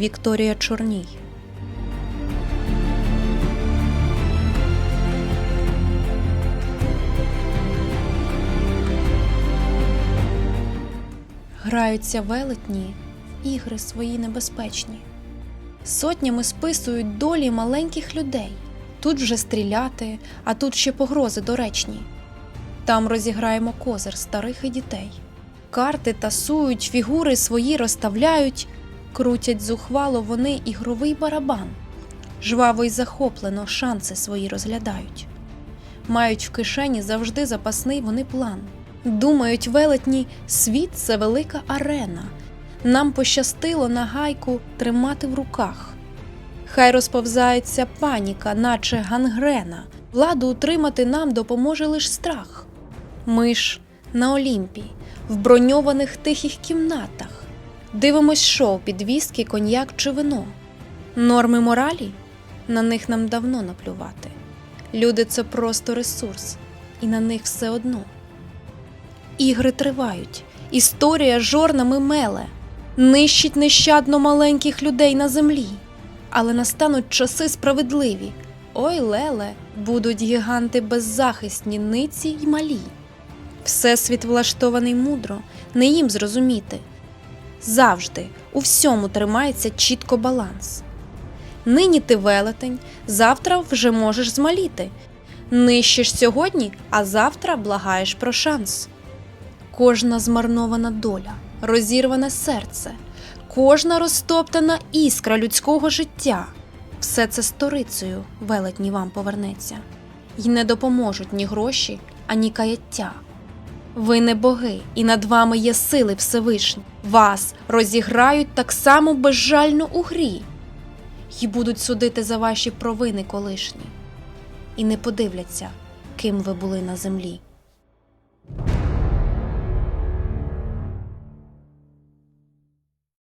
Вікторія Чорній. Граються велетні в ігри свої небезпечні. Сотнями списують долі маленьких людей. Тут вже стріляти, а тут ще погрози доречні. Там розіграємо козир старих і дітей. Карти тасують, фігури свої розставляють, крутять зухвало вони ігровий барабан. Жваво й захоплено шанси свої розглядають. Мають в кишені завжди запасний вони план. Думають велетні, світ це велика арена. Нам пощастило на гайку тримати в руках. Хай розповзається паніка, наче гангрена. Владу утримати нам допоможе лиш страх. Ми ж на Олімпі, в броньованих тихих кімнатах. Дивимось шоу, підвіски, коньяк чи вино. Норми моралі на них нам давно наплювати. Люди це просто ресурс, і на них все одно. Ігри тривають, історія жорнами меле, нищить нещадно маленьких людей на землі. Але настануть часи справедливі. Ой, леле, будуть гіганти беззахисні, ниці й малі. Всесвіт влаштований мудро, не їм зрозуміти. Завжди у всьому тримається чітко баланс. Нині ти велетень, завтра вже можеш змаліти. Нищиш сьогодні, а завтра благаєш про шанс. Кожна змарнована доля, розірване серце, кожна розтоптана іскра людського життя. Все це сторицею велетні вам повернеться, й не допоможуть ні гроші, ані каяття. Ви не боги, і над вами є сили Всевишні. Вас розіграють так само безжально у грі, й будуть судити за ваші провини колишні, і не подивляться, ким ви були на землі.